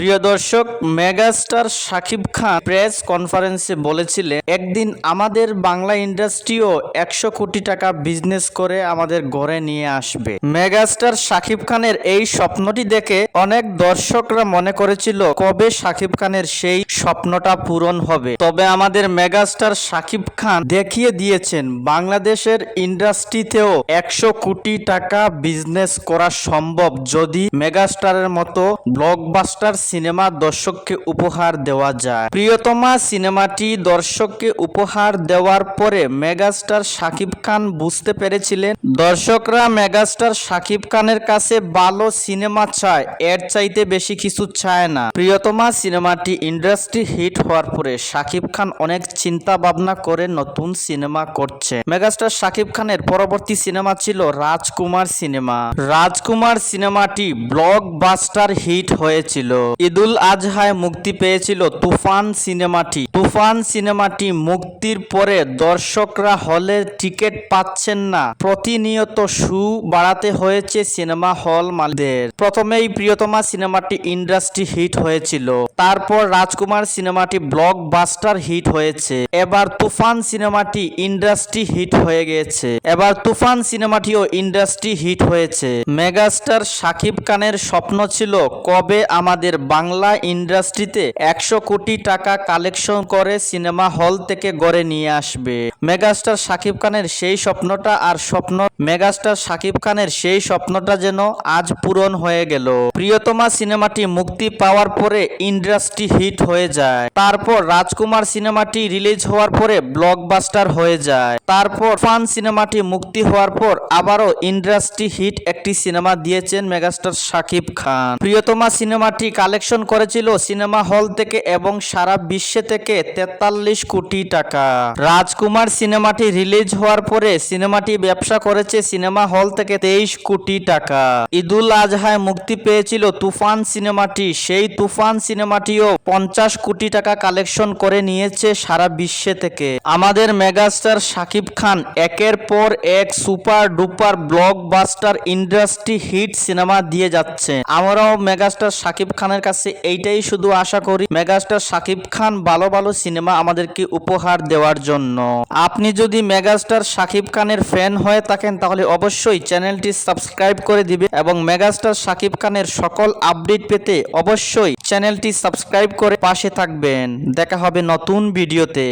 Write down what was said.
প্রিয় দর্শক, মেগাস্টার শাকিব খান প্রেস কনফারেন্সে বলেছিলেন, একদিন আমাদের বাংলা ইন্ডাস্ট্রিও একশো কোটি টাকা বিজনেস করে আমাদের ঘরে নিয়ে আসবে। মেগাস্টার শাকিব খানের এই স্বপ্নটি দেখে অনেক দর্শকরা মনে করেছিল, কবে শাকিব খানের সেই স্বপ্নটা পূরণ হবে? তবে আমাদের মেগাস্টার শাকিব খান দেখিয়ে দিয়েছেন, বাংলাদেশের ইন্ডাস্ট্রিতেও একশো কোটি টাকা বিজনেস করা সম্ভব যদি মেগাস্টারের মতো ব্লকবাস্টার সিনেমা দর্শককে উপহার দেওয়া যায়। প্রিয়তমা সিনেমাটি দর্শককে উপহার দেওয়ার পরে মেগাস্টার শাকিব খান বুঝতে পেরেছিলেন, দর্শকরা মেগাস্টার শাকিব খানের কাছে ভালো সিনেমা চায়, এর চাইতে বেশি কিছু চায় না। প্রিয়তমা সিনেমাটি ইন্ডাস্ট্রি হিট হওয়ার পরে শাকিব খান অনেক চিন্তা ভাবনা করে নতুন সিনেমা করছে। মেগাস্টার শাকিব খানের পরবর্তী সিনেমা ছিল রাজকুমার সিনেমা। রাজকুমার সিনেমাটি ব্লকবাস্টার হিট হয়েছিল। ঈদুল আজহায় মুক্তি পেয়েছিল তুফান সিনেমাটি। তুফান সিনেমাটি মুক্তির পরে দর্শকরা হলে টিকিট পাচ্ছেন না। প্রতিনিয়ত সু বাড়াতে হয়েছে সিনেমা হল মালদের প্রথমেই প্রিয়তমা সিনেমাটি ইন্ডাস্ট্রি হিট হয়েছিল। তারপর রাজকুমার সিনেমাটি ব্লকবাস্টার হিট হয়েছে। এবার তুফান সিনেমাটি ইন্ডাস্ট্রি হিট হয়ে গেছে। এবার তুফান সিনেমাটিও ইন্ডাস্ট্রি হিট হয়েছে। মেগাস্টার শাকিব খানের স্বপ্ন ছিল কবে আমাদের বাংলা ইন্ডাস্ট্রিতে একশো কোটি টাকা কালেকশন করে সিনেমা হল থেকে গড়ে নিয়ে আসবে। মেগাস্টার শাকিব খানের সেই স্বপ্নটা আর স্বপ্ন মেগাস্টার শাকিব খানের সেই স্বপ্নটা যেন আজ পূরণ হয়ে গেল। প্রিয়তমা সিনেমাটি মুক্তি পাওয়ার পরে ইন্ডাস্ট্রি হিট হয়ে যায়। তারপর রাজকুমার সিনেমাটি রিলিজ হওয়ার পরে ব্লকবাস্টার হয়ে যায়। তারপর ফান সিনেমাটি মুক্তি হওয়ার পর আবারও ইন্ডাস্ট্রি হিট একটি সিনেমা দিয়েছেন মেগাস্টার শাকিব খান। প্রিয়তমা সিনেমাটি কালেকশন করেছিল সিনেমা হল থেকে এবং সারা বিশ্বে থেকে তেতাল্লিশ কোটি টাকা। রাজকুমার সিনেমাটি রিলিজ হওয়ার পরে সিনেমাটি ব্যবসা করেছে সিনেমা হল থেকে তেইশ কোটি টাকা। ঈদুল আজহায় মুক্তি পেয়েছিল তুফান সিনেমাটি। সেই তুফান সিনেমাটিও পঞ্চাশ কোটি টাকা কালেকশন করে নিয়েছে সারা বিশ্বে থেকে। আমাদের মেগাস্টার শাকিব খান একের পর এক super duper blockbuster industry hit cinema দিয়ে যাচ্ছে। আমরাও মেগাস্টার শাকিব খানের কাছে এইটাই শুধু আশা করি, মেগাস্টার শাকিব খান ভালো ভালো সিনেমা আমাদেরকে উপহার দেওয়ার জন্য। আপনি যদি মেগাস্টার শাকিব খানের ফ্যান হয়ে থাকেন, তাহলে অবশ্যই চ্যানেলটি সাবস্ক্রাইব করে দিবে এবং মেগাস্টার শাকিব খানের সকল আপডেট পেতে অবশ্যই চ্যানেলটি সাবস্ক্রাইব করে পাশে থাকবেন। দেখা হবে নতুন ভিডিওতে।